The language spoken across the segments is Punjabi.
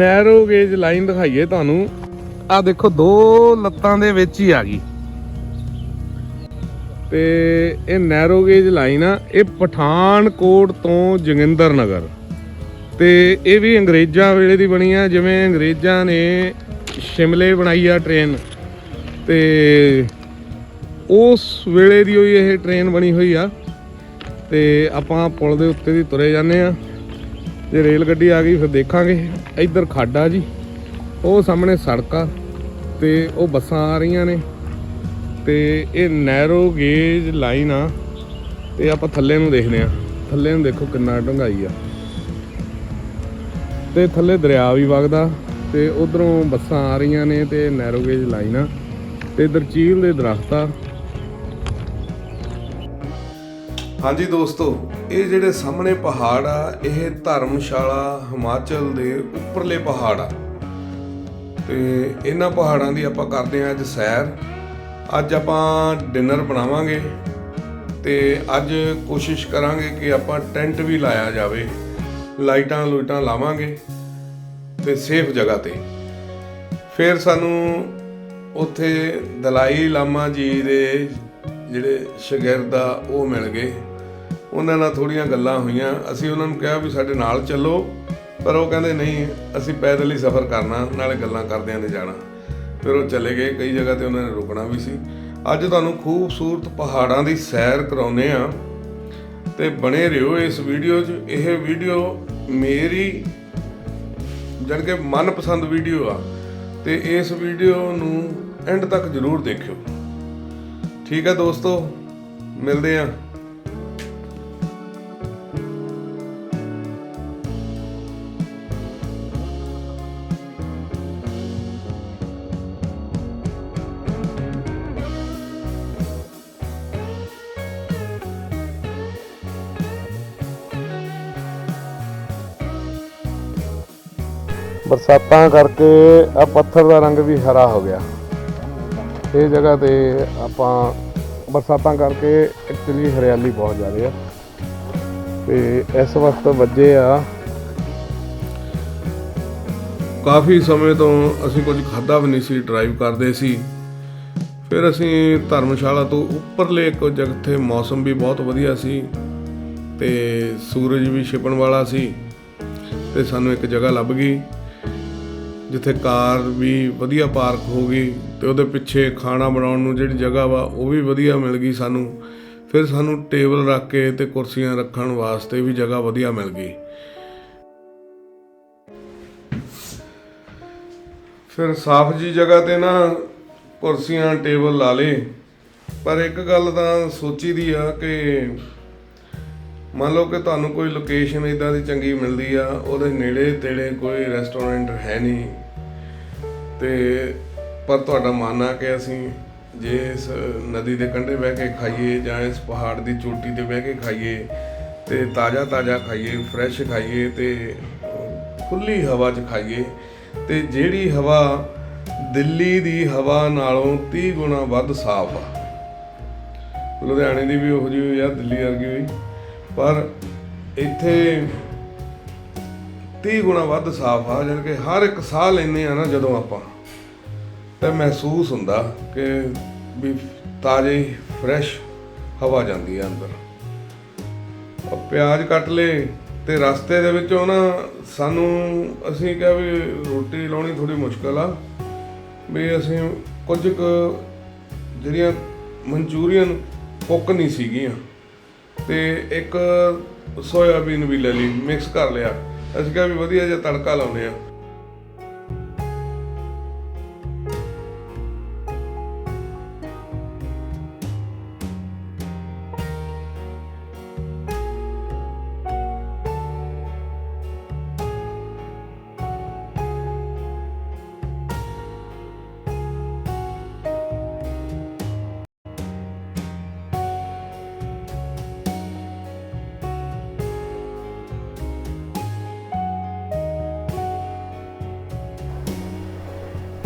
ਨੈਰੋ ਗੇਜ ਲਾਈਨ ਦਿਖਾਈਏ ਤੁਹਾਨੂੰ। ਆ ਦੇਖੋ, ਦੋ ਲੱਤਾਂ ਦੇ ਵਿੱਚ ਹੀ ਆ ਗਈ। ਤੇ ਇਹ ਨੈਰੋ ਗੇਜ ਲਾਈਨ ਆ, ਇਹ ਪਠਾਨਕੋਟ ਤੋਂ ਜੋਗਿੰਦਰ ਨਗਰ। ਤੇ ਇਹ ਵੀ ਅੰਗਰੇਜ਼ਾਂ ਵੇਲੇ ਦੀ ਬਣੀ ਆ, ਜਿਵੇਂ ਅੰਗਰੇਜ਼ਾਂ ਨੇ ਸ਼ਿਮਲੇ ਬਣਾਈ ਆ ਟ੍ਰੇਨ ਤੇ ਉਸ ਵੇਲੇ ਦੀ ਹੋਈ ਇਹ ਟ੍ਰੇਨ ਬਣੀ ਹੋਈ ਆ। ਤੇ ਆਪਾਂ ਪੁਲ ਦੇ ਉੱਤੇ ਦੀ ਤੁਰੇ ਜਾਂਦੇ ਆ। ਜੇ ਰੇਲ ਗੱਡੀ ਆ ਗਈ, ਫਿਰ ਦੇਖਾਂਗੇ। ਇੱਧਰ ਖੱਡ ਆ ਜੀ, ਉਹ ਸਾਹਮਣੇ ਸੜਕ ਆ ਤੇ ਉਹ ਬੱਸਾਂ ਆ ਰਹੀਆਂ ਨੇ ਤੇ ਇਹ ਨੈਰੋ ਗੇਜ ਲਾਈਨ ਆ ਤੇ ਆਪਾਂ ਥੱਲੇ ਨੂੰ ਦੇਖਦੇ ਆ। ਥੱਲੇ ਨੂੰ ਦੇਖੋ ਕਿੰਨਾ ਡੂੰਘਾਈ ਆ। ਤੇ ਥੱਲੇ ਦਰਿਆ ਵੀ ਵਗਦਾ ਤੇ ਉਧਰੋਂ ਬੱਸਾਂ ਆ ਰਹੀਆਂ ਨੇ ਤੇ ਨੈਰੋ ਗੇਜ ਲਾਈਨ ਆ ਤੇ ਇਧਰ ਚੀਲ ਦੇ ਦਰਖਤ ਆ। ਹਾਂਜੀ ਦੋਸਤੋ, ਇਹ ਜਿਹੜੇ ਸਾਹਮਣੇ ਪਹਾੜ ਆ, ਇਹ ਧਰਮਸ਼ਾਲਾ ਹਿਮਾਚਲ ਦੇ ਉੱਪਰਲੇ ਪਹਾੜ ਆ। ਤੇ ਇਹਨਾਂ ਪਹਾੜਾਂ ਦੀ ਆਪਾਂ ਕਰਦੇ ਆ ਅੱਜ ਸੈਰ। ਅੱਜ ਆਪਾਂ ਡਿਨਰ ਬਣਾਵਾਂਗੇ ਤੇ ਅੱਜ ਕੋਸ਼ਿਸ਼ ਕਰਾਂਗੇ ਕਿ ਆਪਾਂ ਟੈਂਟ ਵੀ ਲਾਇਆ ਜਾਵੇ, ਲਾਈਟਾਂ ਲੂਟਾਂ ਲਾਵਾਂਗੇ ਤੇ ਸੇਫ ਜਗ੍ਹਾ ਤੇ। ਫਿਰ ਸਾਨੂੰ ਉੱਥੇ ਦਲਾਈ ਲਾਮਾ ਜੀ ਦੇ ਜਿਹੜੇ ਸ਼ਗਿਰਦ ਆ, ਉਹ ਮਿਲ ਗਏ। ਉਹਨਾਂ ਨਾਲ ਥੋੜੀਆਂ ਗੱਲਾਂ ਹੋਈਆਂ। ਅਸੀਂ ਉਹਨਾਂ ਨੂੰ ਕਿਹਾ ਵੀ ਸਾਡੇ ਨਾਲ ਚੱਲੋ, ਪਰ ਉਹ ਕਹਿੰਦੇ, ਨਹੀਂ, ਅਸੀਂ ਪੈਦਲ ਹੀ ਸਫ਼ਰ ਕਰਨਾ, ਨਾਲੇ ਗੱਲਾਂ ਕਰਦਿਆਂ ਨੇ ਜਾਣਾ। ਫਿਰ ਉਹ ਚਲੇ ਗਏ। ਕਈ ਜਗ੍ਹਾ ਤੇ ਉਹਨਾਂ ਨੇ ਰੁਕਣਾ ਵੀ ਸੀ। ਅੱਜ ਤੁਹਾਨੂੰ ਖੂਬਸੂਰਤ ਪਹਾੜਾਂ ਦੀ ਸੈਰ ਕਰਾਉਨੇ ਆ ਤੇ ਬਣੇ ਰਹੋ ਇਸ ਵੀਡੀਓ 'ਚ। ਇਹ ਵੀਡੀਓ ਮੇਰੀ ਜਾਣੀ ਕਿ ਮਨਪਸੰਦ ਵੀਡੀਓ ਆ। ਤੇ ਇਸ ਵੀਡੀਓ ਨੂੰ ਐਂਡ ਤੱਕ ਜ਼ਰੂਰ ਦੇਖਿਓ। ਠੀਕ ਹੈ ਦੋਸਤੋ, ਮਿਲਦੇ ਆ ਬਰਸਾਤਾਂ ਕਰਕੇ ਆ ਪੱਥਰ ਦਾ ਰੰਗ ਵੀ ਹਰਾ ਹੋ ਗਿਆ। ਇਹ ਜਗ੍ਹਾ ਤੇ ਆਪਾਂ ਬਰਸਾਤਾਂ ਕਰਕੇ ਐਕਚੁਅਲੀ ਹਰਿਆਲੀ ਬਹੁਤ ਜ਼ਿਆਦਾ ਆ। ਤੇ ਇਸ ਵਕਤ ਵੱਜੇ ਆ। ਕਾਫੀ ਸਮੇਂ ਤੋਂ ਅਸੀਂ ਕੁਝ ਖਾਦਾ ਵੀ ਨਹੀਂ ਸੀ ਡਰਾਈਵ ਕਰਦੇ ਸੀ। ਫਿਰ ਅਸੀਂ ਧਰਮਸ਼ਾਲਾ ਤੋਂ ਉੱਪਰਲੇ ਇੱਕ ਜਗਥੇ ਮੌਸਮ ਵੀ ਬਹੁਤ ਵਧੀਆ ਸੀ ਤੇ ਸੂਰਜ ਵੀ ਛਿਪਣ ਵਾਲਾ ਸੀ ਤੇ ਸਾਨੂੰ ਇੱਕ ਜਗ੍ਹਾ ਲੱਭ ਗਈ। ਜਿੱਥੇ ਕਾਰ ਵੀ ਵਧੀਆ ਪਾਰਕ ਹੋ ਗਈ ਤੇ ਉਹਦੇ ਪਿੱਛੇ ਖਾਣਾ ਬਣਾਉਣ ਨੂੰ ਜਿਹੜੀ ਜਗ੍ਹਾ ਵਾ, ਉਹ ਵੀ ਵਧੀਆ ਮਿਲ ਗਈ ਸਾਨੂੰ। ਫਿਰ ਸਾਨੂੰ ਟੇਬਲ ਰੱਖ ਕੇ ਤੇ ਕੁਰਸੀਆਂ ਰੱਖਣ ਵਾਸਤੇ ਵੀ ਜਗ੍ਹਾ ਵਧੀਆ ਮਿਲ ਗਈ। ਫਿਰ ਸਾਫ਼ ਜੀ ਜਗ੍ਹਾ ਤੇ ਨਾ ਕੁਰਸੀਆਂ, ਟੇਬਲ ਲਾ ਲੇ ਪਰ ਇੱਕ ਗੱਲ ਤਾਂ ਸੋਚੀ ਦੀ ਆ ਕਿ ਮੰਨ ਲਓ ਕਿ ਤੁਹਾਨੂੰ ਕੋਈ ਲੋਕੇਸ਼ਨ ਇਦਾਂ ਦੀ ਚੰਗੀ ਮਿਲਦੀ ਆ, ਉਹਦੇ ਨੇੜੇ ਤੇੜੇ ਕੋਈ ਰੈਸਟੋਰੈਂਟ ਹੈ ਨਹੀਂ। ਤੇ ਪਰ ਤੁਹਾਡਾ ਮਨ ਆ ਕਿ ਅਸੀਂ ਜੇ ਇਸ ਨਦੀ ਦੇ ਕੰਢੇ ਬਹਿ ਕੇ ਖਾਈਏ ਜਾਂ ਇਸ ਪਹਾੜ ਦੀ ਚੋਟੀ ਤੇ ਬਹਿ ਕੇ ਖਾਈਏ ਤੇ ਤਾਜ਼ਾ ਤਾਜ਼ਾ ਖਾਈਏ ਫਰੈਸ਼ ਖਾਈਏ ਤੇ ਖੁੱਲੀ ਹਵਾ 'ਚ ਖਾਈਏ, ਤੇ ਜਿਹੜੀ ਹਵਾ ਦਿੱਲੀ ਦੀ ਹਵਾ ਨਾਲੋਂ 30 ਗੁਣਾ ਵੱਧ ਸਾਫ਼ ਆ। ਲੁਧਿਆਣੇ ਦੀ ਵੀ ਉਹੋ ਜਿਹੀ ਹੋਈ ਆ, ਦਿੱਲੀ ਵਰਗੀ ਹੋਈ। ਪਰ ਇੱਥੇ 30 ਗੁਣਾ ਵੱਧ ਸਾਫ਼ ਆ, ਜਾਣੀ ਕਿ ਹਰ ਇੱਕ ਸਾਹ ਲੈਂਦੇ ਆ ਨਾ ਜਦੋਂ ਆਪਾਂ। ਤਾਂ ਮਹਿਸੂਸ ਹੁੰਦਾ ਕਿ ਵੀ ਤਾਜ਼ੀ, ਫਰੈਸ਼ ਹਵਾ ਜਾਂਦੀ ਆ ਅੰਦਰ। ਉਹ ਪਿਆਜ਼ ਕੱਟ ਲਏ ਤੇ ਰਸਤੇ ਦੇ ਵਿੱਚੋਂ ਨਾ ਸਾਨੂੰ, ਅਸੀਂ ਕਿਹਾ ਵੀ ਰੋਟੀ ਲਾਉਣੀ ਥੋੜੀ ਮੁਸ਼ਕਲ ਆ। ਵੀ ਅਸੀਂ ਕੁਝ ਕੁ ਜਿਹੜੀਆਂ ਮਨਚੂਰੀਅਨ ਕੁੱਕ ਨਹੀਂ ਸੀਗੀਆਂ। ਤੇ ਇੱਕ ਸੋਇਆਬੀਨ ਵੀ ਲੈ ਲਈ, ਮਿਕਸ ਕਰ ਲਿਆ। ਅਸੀਂ ਕਿਹਾ ਵੀ ਵਧੀਆ ਜਿਹਾ ਤੜਕਾ ਲਾਉਨੇ ਆ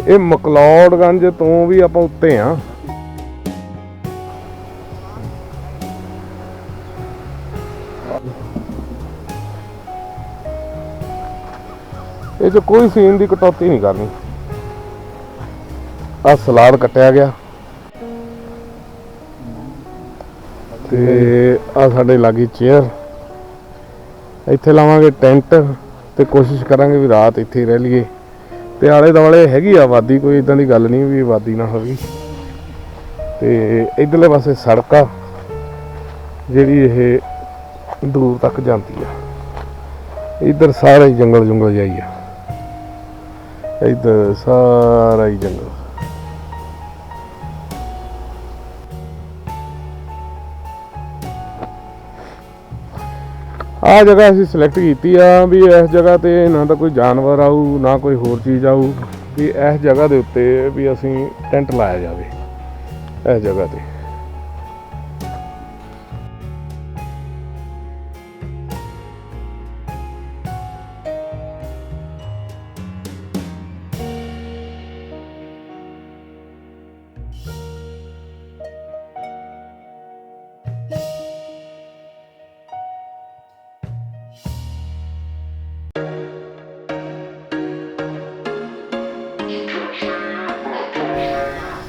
ਇਹ ਮਕਲੌੜਗੰਜ ਤੋਂ ਵੀ ਆਪਾਂ ਉੱਤੇ ਆ। ਇਹ 'ਚ ਕੋਈ ਸੀਨ ਦੀ ਕਟੌਤੀ ਨਹੀਂ ਕਰਨੀ। ਆ ਸਲਾਦ ਕੱਟਿਆ ਗਿਆ। ਤੇ ਆ ਸਾਡੇ ਲਾਗੀ ਚੇਅਰ ਇੱਥੇ ਲਾਵਾਂਗੇ ਟੈਂਟ ਤੇ ਕੋਸ਼ਿਸ਼ ਕਰਾਂਗੇ ਵੀ ਰਾਤ ਇੱਥੇ ਹੀ ਰਹਿ ਲਈਏ। ਤੇ ਆਲੇ ਦੁਆਲੇ ਹੈਗੀ ਆਬਾਦੀ ਕੋਈ ਇਦਾਂ ਦੀ ਗੱਲ ਨਹੀਂ ਵੀ ਆਬਾਦੀ ਨਾ ਹੋਵੇ। ਤੇ ਇਧਰਲੇ ਪਾਸੇ ਸੜਕ ਆ, ਜਿਹੜੀ ਇਹ ਦੂਰ ਤੱਕ ਜਾਂਦੀ ਆ। ਇਧਰ ਸਾਰੇ ਹੀ ਜੰਗਲ ਜੰਗਲ ਜਾਈ ਆ। ਇਧਰ ਸਾਰਾ ਹੀ ਜੰਗਲ। ਆ ਜਗ੍ਹਾ ਅਸੀਂ ਸਿਲੈਕਟ ਕੀਤੀ ਆ ਵੀ ਇਸ ਜਗ੍ਹਾ ਤੇ ਨਾ ਤਾਂ ਕੋਈ ਜਾਨਵਰ ਆਊ, ਨਾ ਕੋਈ ਹੋਰ ਚੀਜ਼ ਆਊ, ਵੀ ਇਸ ਜਗ੍ਹਾ ਦੇ ਉੱਤੇ ਵੀ ਅਸੀਂ ਟੈਂਟ ਲਾਇਆ ਜਾਵੇ, ਇਸ ਜਗ੍ਹਾ ਤੇ।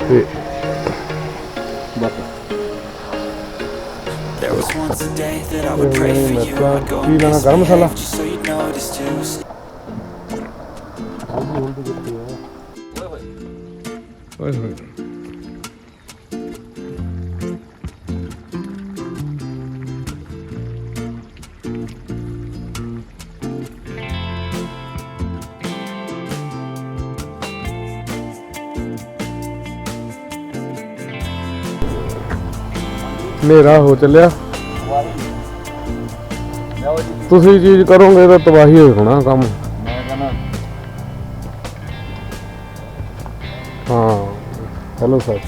There was once a day that I would pray for you. I'd go and so you'd notice too. Wait, wait. Wait, wait. ਹਨੇਰਾ ਹੋ ਚੱਲਿਆ। ਤੁਸੀਂ ਚੀਜ਼ ਕਰੋਗੇ ਤਾਂ ਤਬਾਹੀ ਹੋ ਜਾਣਾ ਕੰਮ। ਹਾਂ। ਹੈਲੋ ਸਰ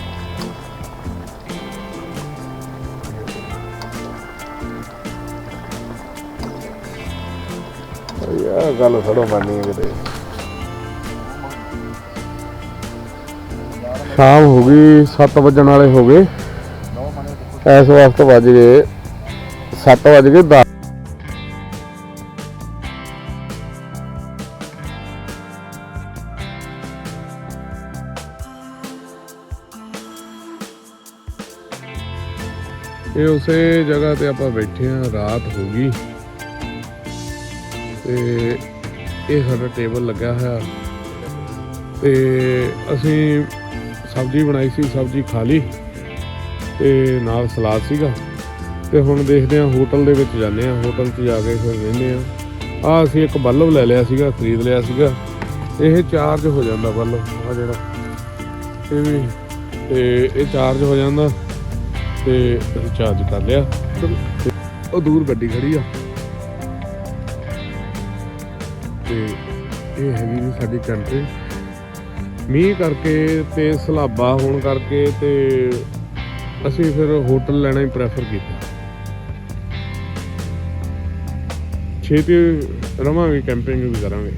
ਯਾ ਗੱਲ ਥੋੜਾ ਬਣਨੀ ਹੈ ਕਿਤੇ ਸ਼ਾਮ ਹੋ ਗਈ 7 ਵਜਣ ਵਾਲੇ ਹੋ ਗਏ। ਇਸ ਵਕਤ ਵੱਜ ਗਏ 7 ਵੱਜ ਗਏ 10 ਇਹ ਉਸੇ ਜਗ੍ਹਾ ਤੇ ਆਪਾਂ ਬੈਠੇ ਆ ਰਾਤ ਹੋ ਗਈ। ਤੇ ਇਹ ਸਾਡਾ ਟੇਬਲ ਲੱਗਾ ਹੋਇਆ। ਤੇ ਅਸੀਂ ਸਬਜ਼ੀ ਬਣਾਈ ਸੀ, ਸਬਜ਼ੀ ਖਾ ਲਈ। ਤੇ ਨਾਲ ਸਲਾਦ ਸੀਗਾ। ਤੇ ਹੁਣ ਦੇਖਦੇ ਆ ਹੋਟਲ ਦੇ ਵਿੱਚ ਜਾਂਦੇ ਆ ਹੋਟਲ 'ਚ ਜਾ ਕੇ ਫਿਰ ਰਹਿੰਦੇ ਆ ਆ ਅਸੀਂ ਇੱਕ ਬੱਲਬ ਲੈ ਲਿਆ ਸੀਗਾ, ਖਰੀਦ ਲਿਆ ਸੀਗਾ। ਇਹ ਚਾਰਜ ਹੋ ਜਾਂਦਾ ਬੱਲਬ ਆ ਜਿਹੜਾ। ਇਹ ਵੀ, ਤੇ ਇਹ ਚਾਰਜ ਹੋ ਜਾਂਦਾ। ਤੇ ਚਾਰਜ ਕਰ ਲਿਆ। ਉਹ ਦੂਰ ਗੱਡੀ ਖੜੀ ਆ। ਤੇ ਇਹ ਹੈਗੀ ਜੀ ਸਾਡੀ ਕੰਟਰੀ ਮੀਂਹ ਕਰਕੇ ਤੇ ਸਲਾਬਾ ਹੋਣ ਕਰਕੇ ਤੇ ਅਸੀਂ ਫਿਰ ਹੋਟਲ ਲੈਣਾ ਹੀ ਪ੍ਰੈਫਰ ਕੀਤਾ। ਛੇਤੀ ਰਵਾਂਗੇ ਕੈਂਪਿੰਗ ਵੀ ਕਰਾਂਗੇ।